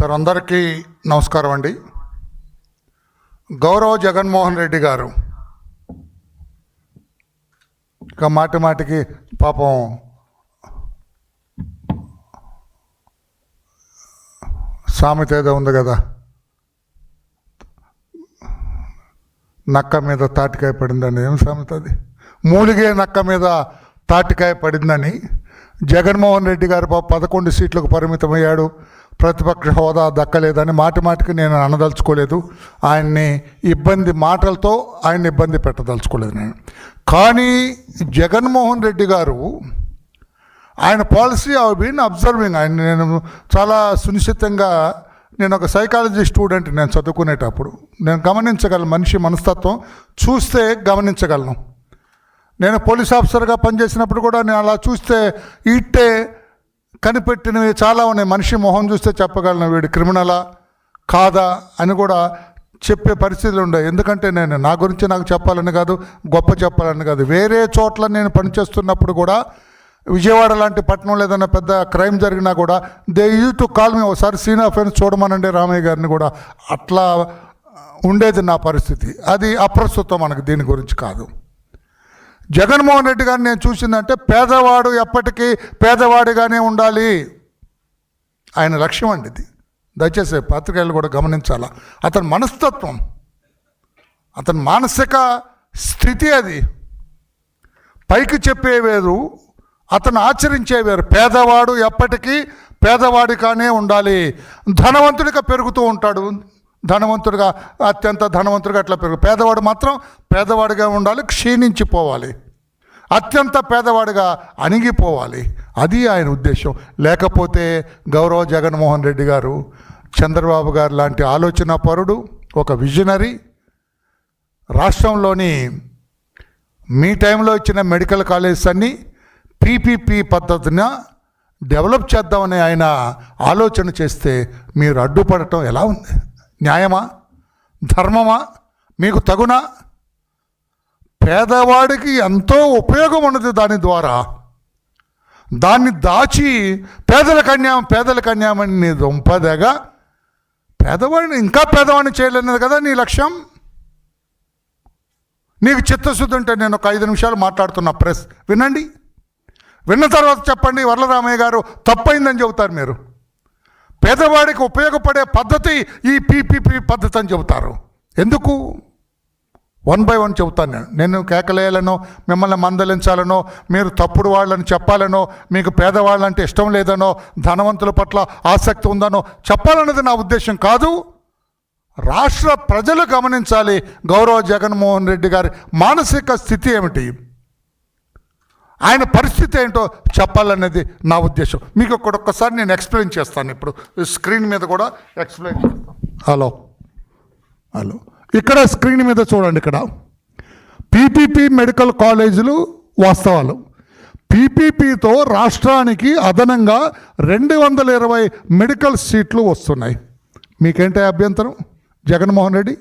Sir అందరికీ నమస్కారం అండి. గౌరవ జగన్మోహన్ రెడ్డి గారు ఇక మాటి మాటికి పాపం సామెత ఏదో ఉంది కదా నక్క మీద తాటికాయ పడిందని. ఏం సామెత అది? మూలిగే నక్క మీద తాటికాయ పడిందని. జగన్మోహన్ రెడ్డి గారు పదకొండు సీట్లకు పరిమితమయ్యాడు. ప్రతిపక్ష హోదా దక్కలేదని మాటి మాటికి నేను అనదలుచుకోలేదు. ఆయన్ని ఇబ్బంది మాటలతో ఆయన్ని ఇబ్బంది పెట్టదలుచుకోలేదు నేను. కానీ జగన్మోహన్ రెడ్డి గారు ఆయన పాలసీ ఐ బీన్ అబ్జర్వింగ్. ఆయన నేను చాలా సునిశ్చితంగా నేను ఒక సైకాలజీ స్టూడెంట్ నేను చదువుకునేటప్పుడు. నేను గమనించగలను మనిషి మనస్తత్వం. చూస్తే గమనించగలను. నేను పోలీస్ ఆఫీసర్గా పనిచేసినప్పుడు కూడా నేను అలా చూస్తే ఇట్టే కనిపెట్టినవి చాలా ఉన్నాయి. మనిషి మొహం చూస్తే చెప్పగలను వీడు క్రిమినలా? కాదా? అని కూడా చెప్పే పరిస్థితులు ఉండే ఎందుకంటే నేను నా గురించి నాకు చెప్పాలని కాదు గొప్ప చెప్పాలని కాదు. వేరే చోట్ల నేను పనిచేస్తున్నప్పుడు కూడా విజయవాడ లాంటి పట్టణంలో ఏదైనా పెద్ద క్రైమ్ జరిగినా కూడా they you to call me ఒకసారి సీన్ ఆఫెన్స్ చూడమనండి రామయ్య గారిని కూడా. అట్లా ఉండేది నా పరిస్థితి. అది అప్రస్తుతం మనకు దీని గురించి కాదు. జగన్మోహన్ రెడ్డి గారిని నేను చూసిందంటే పేదవాడు ఎప్పటికీ పేదవాడిగానే ఉండాలి. ఆయన లక్ష్యం అండి ఇది. దయచేసి పత్రికలు కూడా గమనించాలా. అతని మనస్తత్వం అతని మానసిక స్థితి అది. పైకి చెప్పే వేరు అతను ఆచరించే వేరు. పేదవాడు ఎప్పటికీ పేదవాడిగానే ఉండాలి. ధనవంతుడిగా పెరుగుతూ ఉంటాడు. ధనవంతుడిగా అత్యంత ధనవంతుడిగా అట్లా పెరుగు పేదవాడు మాత్రం పేదవాడిగా ఉండాలి క్షీణించిపోవాలి. అత్యంత పేదవాడిగా అణిగిపోవాలి. అది ఆయన ఉద్దేశం. లేకపోతే గౌరవ జగన్మోహన్ రెడ్డి గారు చంద్రబాబు గారు లాంటి ఆలోచన పరుడు ఒక విజనరీ రాష్ట్రంలోని మీ టైంలో ఇచ్చిన మెడికల్ కాలేజెస్ అన్నీ పీపీపీ పద్ధతిన డెవలప్ చేద్దామని ఆయన ఆలోచన చేస్తే మీరు అడ్డుపడటం ఎలా ఉంది? న్యాయమా? ధర్మమా? మీకు తగునా? పేదవాడికి ఎంతో ఉపయోగం ఉన్నది దాని ద్వారా. దాన్ని దాచి పేదల కన్యాం పేదల కన్యామని నీ దొంపదగా పేదవాడిని ఇంకా పేదవాడిని చేయలేనిది కదా నీ లక్ష్యం? నీకు చిత్తశుద్ధి ఉంటే నేను ఒక ఐదు నిమిషాలు మాట్లాడుతున్నా ప్రెస్ వినండి. విన్న తర్వాత చెప్పండి వరలరామయ్య గారు తప్పైందని చెబుతారు మీరు. పేదవాడికి ఉపయోగపడే పద్ధతి ఈ పీపీపీ పద్ధతి అని చెబుతారు. ఎందుకు? వన్ బై వన్ చెబుతాను నేను. నేను కేకలేయాలనో మిమ్మల్ని మందలించాలనో మీరు తప్పుడు వాళ్ళని చెప్పాలనో మీకు పేదవాళ్ళంటే ఇష్టం లేదనో ధనవంతుల పట్ల ఆసక్తి ఉందనో చెప్పాలన్నది నా ఉద్దేశం కాదు. రాష్ట్ర ప్రజలు గమనించాలి గౌరవ జగన్మోహన్ రెడ్డి గారి మానసిక స్థితి ఏమిటి? ఆయన పరిస్థితి ఏంటో చెప్పాలనేది నా ఉద్దేశం. మీకు ఒక్కసారి నేను ఎక్స్ప్లెయిన్ చేస్తాను ఇప్పుడు. స్క్రీన్ మీద కూడా ఎక్స్ప్లెయిన్ చేస్తాను. హలో. హలో. ఇక్కడ స్క్రీన్ మీద చూడండి ఇక్కడ. పీపీపీ మెడికల్ కాలేజీలు వాస్తవాలు. పీపీపీతో రాష్ట్రానికి అదనంగా రెండు వందల ఇరవై మెడికల్ సీట్లు వస్తున్నాయి. మీకేంటి అభ్యంతరం? జగన్మోహన్ రెడ్డి?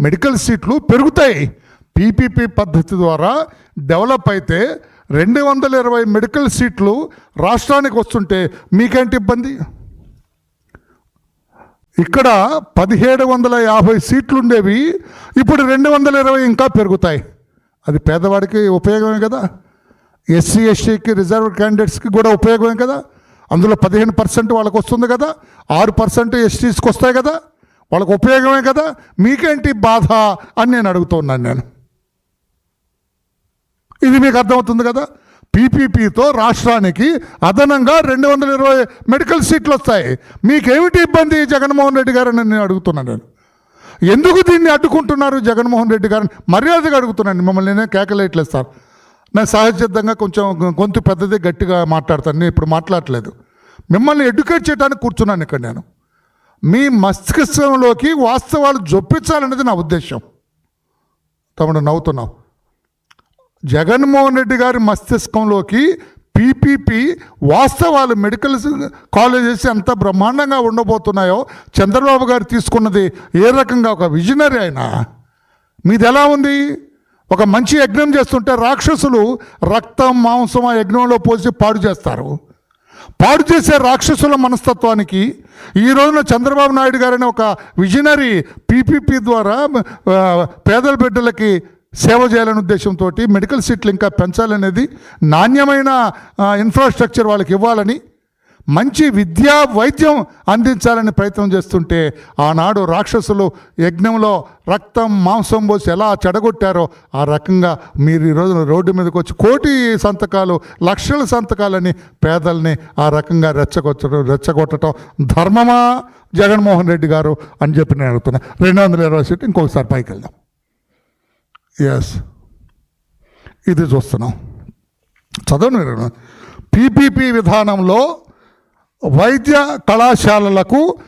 మెడికల్ సీట్లు పెరుగుతాయి. పీపీపీ పద్ధతి ద్వారా డెవలప్ అయితే రెండు వందల ఇరవై మెడికల్ సీట్లు రాష్ట్రానికి వస్తుంటే మీకేంటి ఇబ్బంది? ఇక్కడ పదిహేడు వందల యాభై సీట్లు ఉండేవి ఇప్పుడు రెండు వందల ఇరవై ఇంకా పెరుగుతాయి. అది పేదవాడికి ఉపయోగమే కదా. ఎస్సీ ఎస్టీకి రిజర్వ్ క్యాండిడేట్స్కి కూడా ఉపయోగమే కదా. అందులో పదిహేను పర్సెంట్ వాళ్ళకి వస్తుంది కదా. ఆరు పర్సెంట్ ఎస్టీస్కి వస్తాయి కదా. వాళ్ళకు ఉపయోగమే కదా. మీకేంటి బాధ అని నేను అడుగుతున్నాను నేను. ఇది మీకు అర్థమవుతుంది కదా? పీపీపీతో రాష్ట్రానికి అదనంగా రెండు వందల ఇరవై మెడికల్ సీట్లు వస్తాయి మీకేమిటి ఇబ్బంది జగన్మోహన్ రెడ్డి గారని నేను అడుగుతున్నాను నేను. ఎందుకు దీన్ని అడ్డుకుంటున్నారు జగన్మోహన్ రెడ్డి గారిని మర్యాదగా అడుగుతున్నాను మిమ్మల్ని నేను కేకలేయట్లేదు సార్. నేను సహజసిద్ధంగా కొంచెం గొంతు పెద్దది గట్టిగా మాట్లాడతాను. నేను ఇప్పుడు మాట్లాడట్లేదు మిమ్మల్ని ఎడ్యుకేట్ చేయడానికి కూర్చున్నాను ఇక్కడ నేను. మీ మస్తిష్కంలోకి వాస్తవాలు జొప్పించాలనేది నా ఉద్దేశం. తమడు నవ్వుతున్నావు. జగన్మోహన్ రెడ్డి గారి మస్తిష్కంలోకి పీపీపీ వాస్తవాలు మెడికల్ కాలేజెస్ ఎంత బ్రహ్మాండంగా ఉండబోతున్నాయో చంద్రబాబు గారు తీసుకున్నది ఏ రకంగా ఒక విజనరీ అయినా? మీది ఎలా ఉంది? ఒక మంచి యజ్ఞం చేస్తుంటే రాక్షసులు రక్తం మాంసం ఆ యజ్ఞంలో పోసి పాడు చేస్తారు. పాడు చేసే రాక్షసుల మనస్తత్వానికి ఈ రోజున చంద్రబాబు నాయుడు గారని ఒక విజనరీ పీపీపీ ద్వారా పేదల బిడ్డలకి సేవ చేయాలనే ఉద్దేశంతో మెడికల్ సీట్లు ఇంకా పెంచాలనేది నాణ్యమైన ఇన్ఫ్రాస్ట్రక్చర్ వాళ్ళకి ఇవ్వాలని మంచి విద్యా వైద్యం అందించాలని ప్రయత్నం చేస్తుంటే ఆనాడు రాక్షసులు యజ్ఞంలో రక్తం మాంసం పోసి ఎలా చెడగొట్టారో ఆ రకంగా మీరు ఈరోజు రోడ్డు మీదకి వచ్చి కోటి సంతకాలు లక్షల సంతకాలని పేదల్ని ఆ రకంగా రెచ్చగొట్టడం రెచ్చగొట్టడం ధర్మమా? జగన్మోహన్ రెడ్డి గారు అని చెప్పి నేను అడుగుతున్నా. రెండు వందల ఇరవై సీట్లు ఇంకొకసారి పైకి వెళ్దాం. ఎస్ ఇది చూస్తున్నాం. చదవను పిపిపి పీపీపీ విధానంలో వైద్య కళాశాలలకు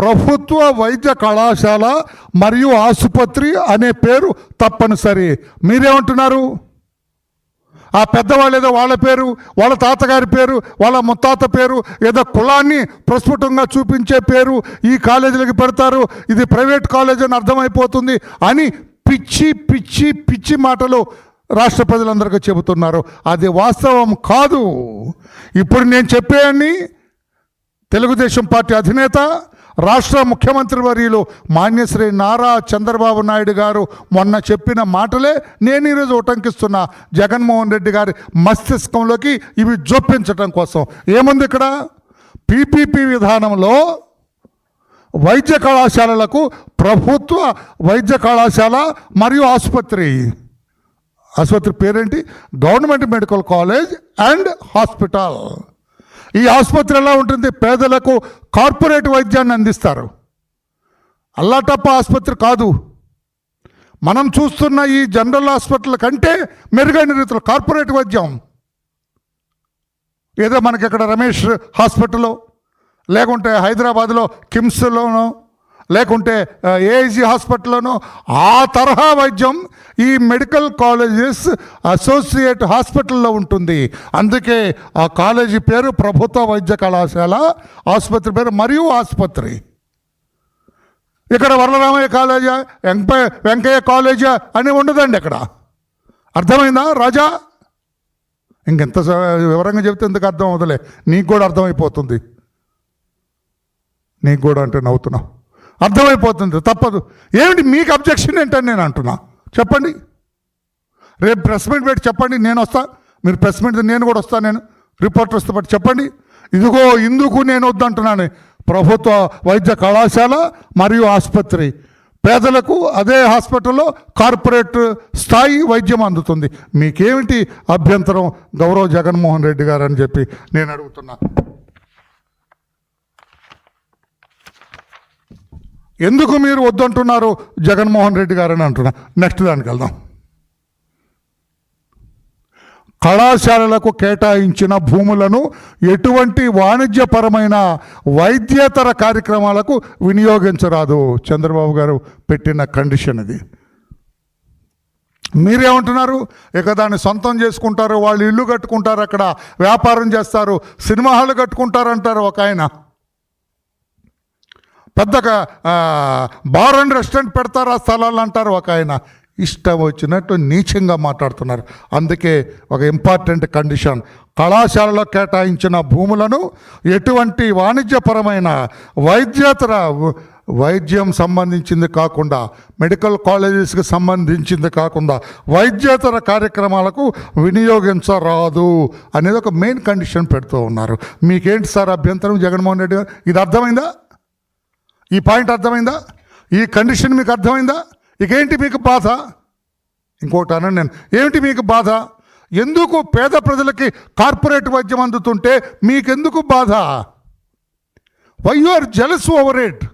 ప్రభుత్వ వైద్య కళాశాల మరియు ఆసుపత్రి అనే పేరు తప్పనిసరి. మీరేమంటున్నారు? ఆ పెద్దవాళ్ళు ఏదో వాళ్ళ పేరు వాళ్ళ తాతగారి పేరు వాళ్ళ ముత్తాత పేరు ఏదో కులాన్ని ప్రస్ఫుటంగా చూపించే పేరు ఈ కాలేజీలకు పెడతారు. ఇది ప్రైవేట్ కాలేజ్ అని అర్థమైపోతుంది అని పిచ్చి పిచ్చి పిచ్చి మాటలు రాష్ట్ర ప్రజలందరికీ చెబుతున్నారు. అది వాస్తవం కాదు. ఇప్పుడు నేను చెప్పేయండి తెలుగుదేశం పార్టీ అధినేత రాష్ట్ర ముఖ్యమంత్రి వర్యులు మాన్యశ్రీ నారా చంద్రబాబు నాయుడు గారు మొన్న చెప్పిన మాటలే నేను ఈరోజు ఉటంకిస్తున్న. జగన్మోహన్ రెడ్డి గారి మస్తిష్కంలోకి ఇవి జొప్పించటం కోసం. ఏముంది ఇక్కడ? పీపీపీ విధానంలో వైద్య కళాశాలలకు ప్రభుత్వ వైద్య కళాశాల మరియు ఆసుపత్రి. ఆసుపత్రి పేరేంటి? Government medical college and hospital. ఈ ఆసుపత్రి ఎలా ఉంటుంది? పేదలకు కార్పొరేట్ వైద్యాన్ని అందిస్తారు. అల్లాటప్ప ఆసుపత్రి కాదు. మనం చూస్తున్న ఈ జనరల్ హాస్పిటల్ కంటే మెరుగైన రీతిలో కార్పొరేట్ వైద్యం. ఏదో మనకి ఇక్కడ రమేష్ హాస్పిటల్లో లేకుంటే హైదరాబాద్లో కిమ్స్లోనో లేకుంటే ఏఐజీ హాస్పిటల్లోనో ఆ తరహా వైద్యం ఈ మెడికల్ కాలేజెస్ అసోసియేట్ హాస్పిటల్లో ఉంటుంది. అందుకే ఆ కాలేజీ పేరు ప్రభుత్వ వైద్య కళాశాల ఆసుపత్రి పేరు మరియు ఆసుపత్రి. ఇక్కడ వరలరామయ్య కాలేజా వెంక వెంకయ్య కాలేజా అని ఉండదండి ఇక్కడ. అర్థమైందా రాజా? ఇంకెంత వివరంగా చెప్తే ఎందుకు అర్థం అవుతలే నీకు కూడా అర్థమైపోతుంది. నీకు కూడా అంటే నవ్వుతున్నావు. అర్థమైపోతుంది తప్పదు. ఏమిటి మీకు అబ్జెక్షన్ ఏంటని నేను అంటున్నా? చెప్పండి. రేపు ప్రెస్ మీట్ పెట్టి చెప్పండి నేను వస్తా. మీరు ప్రెస్ మీట్ నేను కూడా వస్తాను నేను రిపోర్టర్ రిపోర్టర్స్తో పట్టి చెప్పండి. ఇదిగో ఇందుకు నేను వద్దంటున్నాను. ప్రభుత్వ వైద్య కళాశాల మరియు ఆసుపత్రి. పేదలకు అదే హాస్పిటల్లో కార్పొరేట్ స్థాయి వైద్యం అందుతుంది. మీకేమిటి అభ్యంతరం గౌరవ్ జగన్మోహన్ రెడ్డి గారు అని చెప్పి నేను అడుగుతున్నా. ఎందుకు మీరు వద్దంటున్నారు? జగన్మోహన్ రెడ్డి గారు అని అంటున్నా. నెక్స్ట్ దానికి వెళ్దాం. కళాశాలలకు కేటాయించిన భూములను ఎటువంటి వాణిజ్యపరమైన వైద్యేతర కార్యక్రమాలకు వినియోగించరాదు. చంద్రబాబు గారు పెట్టిన కండిషన్ ఇది. మీరేమంటున్నారు? ఇక దాన్ని సొంతం చేసుకుంటారు వాళ్ళు ఇల్లు కట్టుకుంటారు అక్కడ వ్యాపారం చేస్తారు సినిమా హాల్ కట్టుకుంటారు అంటారు ఒక ఆయన. పెద్దగా బార్ అండ్ రెస్టారెంట్ పెడతారు ఆ స్థలాలు అంటారు ఒక ఆయన. ఇష్టం వచ్చినట్టు నీచంగా మాట్లాడుతున్నారు. అందుకే ఒక ఇంపార్టెంట్ కండిషన్. కళాశాలలో కేటాయించిన భూములను ఎటువంటి వాణిజ్యపరమైన వైద్యేతర వైద్యం సంబంధించింది కాకుండా మెడికల్ కాలేజెస్కి సంబంధించింది కాకుండా వైద్యేతర కార్యక్రమాలకు వినియోగించరాదు అనేది ఒక మెయిన్ కండిషన్ పెడుతూ ఉన్నారు. మీకేంటి సార్ అభ్యంతరం జగన్మోహన్ రెడ్డి గారు? ఇది అర్థమైందా? ఈ పాయింట్ అర్థమైందా? ఈ కండిషన్ మీకు అర్థమైందా? ఇకేంటి మీకు బాధ? ఇంకోటి అనండి నేను. ఏమిటి మీకు బాధ? ఎందుకు పేద ప్రజలకి కార్పొరేట్ వైద్యం అందుతుంటే మీకెందుకు బాధ? Why you are jealous over it